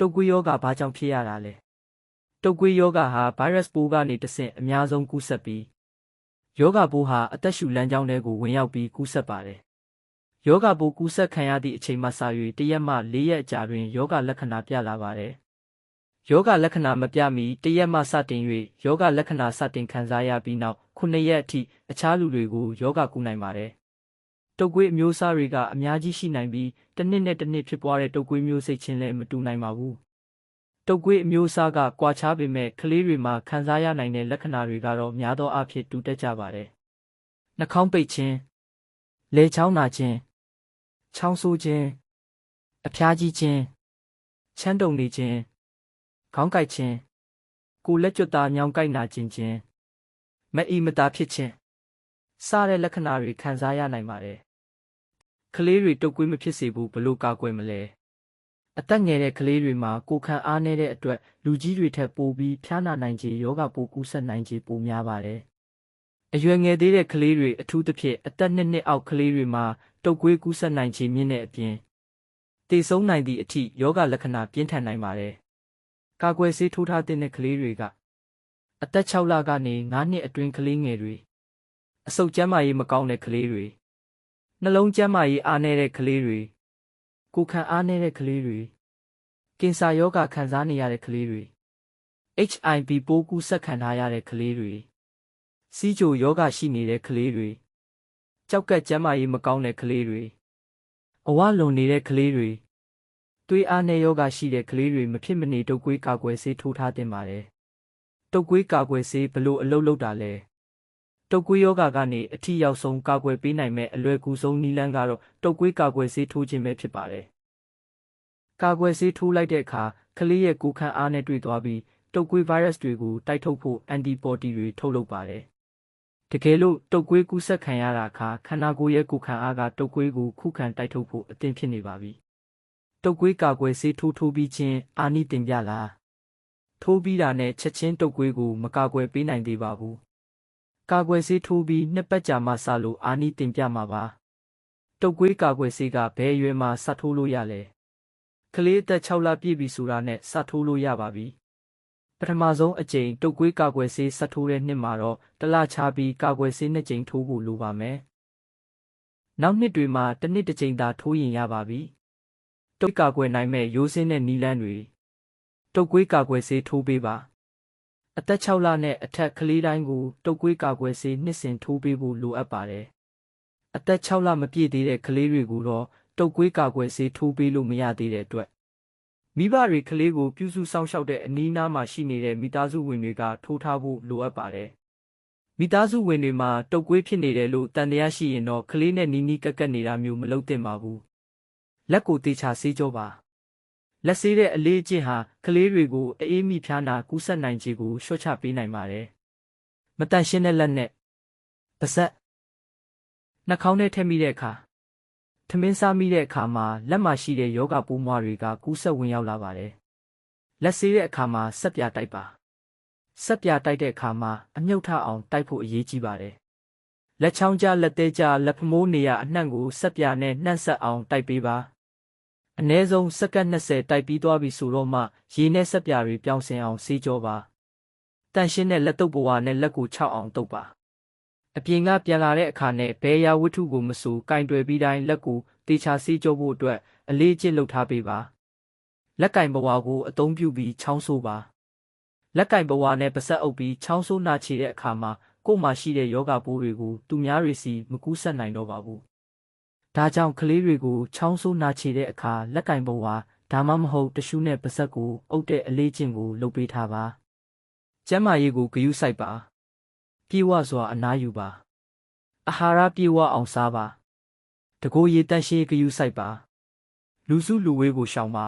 တုပ်ကွေးယောဂဘာကြောင့်ဖြစ်ရတာလဲတုပ်ကွေးယောဂဟာဗိုင်းရပ်စ်ပိုးကနေတဆင့်အများဆုံးကူးစက်ပြီးယောဂပိုးဟာအသက်ရှူလမ်းကြောင်းထဲကိုဝင်ရောက်ပြီးကူးစက်ပါတယ်ယောဂပိုးကူးစက်ခံရသည့်အချိန်မှစ၍တစ်ရက်မှ၄ရက်အကြာတွင်ယောဂလက္ခဏာပြလာပါတယ်ယောဂလက္ခဏာမပြမီတစ်ရက်မှစတင်၍ယောဂလက္ခဏာစတင်ခံစားရပြီးနောက်9ရက်အထိအခြားလူတွေကိုယောဂကူနိုင်ပါတယ် တုပ်ကွေးအမျိုးအစားတွေကအများကြီးရှိနိုင်ပြီးတစ်နှစ်နဲ့တစ်နှစ်ဖြစ်ပွားတဲ့တုပ်ကွေးမျိုးစိတ်ချင်းလည်းမတူနိုင်ပါဘူးတုပ်ကွေးအမျိုးအစားကကွာခြားပေမဲ့ကလေးတွေမှာခံစားရနိုင်တဲ့လက္ခဏာတွေကတော့များသောအားဖြင့်တူတက်ကြပါတယ်နှာခေါင်းပိတ်ခြင်းလေချောင်းနာခြင်းချောင်းဆိုးခြင်းအဖျားကြီးခြင်းချမ်းတုံနေခြင်းခေါင်းကိုက်ခြင်းကိုယ်လက်ကျွတ်သားညောင်းကိုက်နာခြင်းခြင်းမအီမတာဖြစ်ခြင်းစတဲ့လက္ခဏာတွေခံစားရနိုင်ပါတယ် ကလေးတွေတုပ်ကွေးမဖြစ်စေဘူးဘလို့ကာကွယ်မလဲအသက်ငယ်တဲ့ကလေးတွေမှာကိုယ်ခံအားနည်းတဲ့အတွက်လူကြီးတွေထက်ပိုပြီးဖျားနာနိုင်ခြေယောဂပိုးကူးစက်နိုင်ခြေပိုများပါတယ်အရွယ်ငယ်သေးတဲ့ကလေးတွေအထူးသဖြင့်အသက်နှစ်နှစ်အောက်ကလေးတွေမှာတုပ်ကွေးကူးစက်နိုင်ခြေမြင့်တဲ့အပြင်တည်ဆုံးနိုင်သည့်အထိယောဂလက္ခဏာပြင်းထန်နိုင်ပါတယ်။ကာကွယ်ဆေးထိုးထားတဲ့ကလေးတွေကအသက်6လကနေ9နှစ်အတွင်းကလေးငယ်တွေအဆုတ်ကျန်းမာရေးမကောင်းတဲ့ကလေးတွေ နှလုံးကျန်းမာရေးအားနည်းတဲ့ကလေးတွေကိုယ်ခံအားနည်းတဲ့ကလေးတွေကင်ဆာယောဂခံစားနေရတဲ့ကလေးတွေ HIV ပိုးကူးစက်ခံထားရတဲ့ကလေးတွေစီးကြိုယောဂရှိနေတဲ့ကလေးတွေကြောက်ကက်ကျန်းမာရေးမကောင်းတဲ့ကလေးတွေအဝလွန်နေတဲ့ကလေးတွေသွေးအားနည်းယောဂရှိတဲ့ကလေးတွေမဖြစ်မနေတုပ်ကွေးကာကွယ်ဆေးထိုးထားတင်ပါတယ်တုပ်ကွေးကာကွယ်ဆေးဘလို့အလုပ်လုပ်တာလဲ တုပ်ကွေးယောဂကနေအထီရောက်ဆုံးကာကွယ်ပေးနိုင်မဲ့အလွယ်ကူဆုံးနည်းလမ်းကတော့တုပ်ကွေးကာကွယ်ဆေးထိုးခြင်းပဲဖြစ်ပါတယ်ကာကွယ်ဆေးထိုးလိုက်တဲ့အခါကလေးရဲ့ကိုယ်ခံအားနဲ့တွေ့သွားပြီးတုပ်ကွေးဗိုင်းရပ်စ်တွေကိုတိုက်ထုတ်ဖို့အန်တီဘော်တီတွေထုတ်လုပ်ပါတယ်တကယ်လို့တုပ်ကွေးကူးစက်ခံရတာအခါခန္ဓာကိုယ်ရဲ့ကိုယ်ခံအားကတုပ်ကွေးကိုခုခံတိုက်ထုတ်ဖို့အသင့်ဖြစ်နေပါပြီ။တုပ်ကွေးကာကွယ်ဆေးထိုးထိုးပြီးချင်းအာနိတင်ပြလား။ထိုးပြီးတာနဲ့ချက်ချင်းတုပ်ကွေးကိုမကာကွယ်ပေးနိုင်သေးပါဘူး။ ကာကွယ်ဆေးထိုးပြီးနှစ်ပတ်ကြာမှစလို့အာနိတင်ပြမှာပါ။တုပ်ကွေးကာကွယ်ဆေးကဘယ်အရွယ်မှာစထိုးလို့ရလဲ။ကလေးအသက်6လပြည့်ပြီဆိုတာနဲ့စထိုးလို့ရပါပြီ။ပထမဆုံးအကြိမ်တုပ်ကွေးကာကွယ်ဆေးဆက်ထိုးတဲ့နှစ်မှာတော့တလချပြီးကာကွယ်ဆေးနှစ်ကြိမ်ထိုးဖို့လိုပါမယ်။နောက်နှစ်တွေမှာတစ်နှစ်တစ်ကြိမ်သာထိုးရင်ရပါပြီ။တုပ်ကာကွယ်နိုင်မဲ့ရိုးစင်းတဲ့နီလန်းတွေတုပ်ကွေးကာကွယ်ဆေးထိုးပေးပါ။ အသက်6လနဲ့အထက်ကလေးတိုင်းကိုတုပ်ကွေးကာကွယ်ဆေးနှစ်စဉ်ထိုးပေးဖို့လိုအပ်ပါတယ်။အသက်6လမပြည့်သေးတဲ့ကလေးတွေကိုတော့တုပ်ကွေးကာကွယ်ဆေးထိုးပေးလို့မရသေးတဲ့အတွက်မိဘတွေကလေးကိုပြုစုစောင့်ရှောက်တဲ့အနီးနားမှာရှိနေတဲ့မိသားစုဝင်တွေကထိုးထားဖို့လိုအပ်ပါတယ်။မိသားစုဝင်တွေမှာတုပ်ကွေးဖြစ်နေတယ်လို့တန်တရားရှိရင်တော့ကလေးနဲ့နီးနီးကပ်ကပ်နေတာမျိုးမလုပ်သင့်ပါဘူး။လက်ကိုတေချာဆေးကြောပါ။ လက်ဆေးတဲ့အလေးအကျင့်ဟာကလေးတွေကိုအေးမိဖျားနာကူးစက်နိုင်ခြေကိုလျှော့ချပေးနိုင်ပါတယ်။မတန်ရှင်းတဲ့လက်နဲ့ပါဆက်နှာခေါင်းထဲထည့်မိတဲ့အခါထမင်းစားမိတဲ့အခါမှာလက်မှာရှိတဲ့ယောဂပိုးမွှားတွေကကူးဆက်ဝင်ရောက်လာပါတယ်။လက်ဆေးတဲ့အခါမှာဆက်ပြတိုက်ပါ။ဆက်ပြတိုက်တဲ့အခါမှာအမြုပ်ထအောင်တိုက်ဖို့အရေးကြီးပါတယ်။လက်ချောင်းကြားလက်သေးကြားလက်ဖမိုးနေရအနှံ့ကိုဆက်ပြနဲ့နှံ့ဆက်အောင်တိုက်ပေးပါ။ အနည်းဆုံးစက္ကန့်20တိုက်ပြီးသွားပြီဆိုတော့မှရေနဲ့ဆက်ပြတွေပြောင်းစင်အောင်ဆေးကြောပါ။တန်ရှင်းတဲ့လက်တုပ်ပွားနဲ့လက်ကို6အောင်တုပ်ပါ။အပြင်ကပြန်လာတဲ့အခါနဲ့ဘဲရာဝတ္ထုကိုမဆိုကင်တွယ်ပြီးတိုင်းလက်ကိုတေချာစီးကြောဖို့အတွက်အလေးကျင့်လုပ်ထားပေးပါလက်ကင်ဘဝကိုအသုံးပြုပြီးချောင်းဆိုးပါလက်ကင်ဘဝနဲ့ပါဆက်အုပ်ပြီးချောင်းဆိုးနာချေတဲ့အခါမှာကိုယ်မှာရှိတဲ့ယောဂပိုးတွေကိုသူများတွေစီမကူးဆက်နိုင်တော့ပါဘူး ဒါကြောင့်ကလေးတွေကိုချောင်းဆိုးနာချေတဲ့အခါလက်ကင်ဘဝဒါမှမဟုတ်တ िश ူးနဲ့ပါဆက်ကိုအုပ်တဲ့အလေးကျင့်ကိုလုပ်ပေးထားပါကျမ်းမာရေးကိုဂရုစိုက်ပါပြေဝစွာအနားယူပါအာဟာရပြေဝအောင်စားပါတကိုယ်ရည်တန့်ရှင်းဂယူးစိုက်ပါလူစုလူဝေးကိုရှောင်ပါ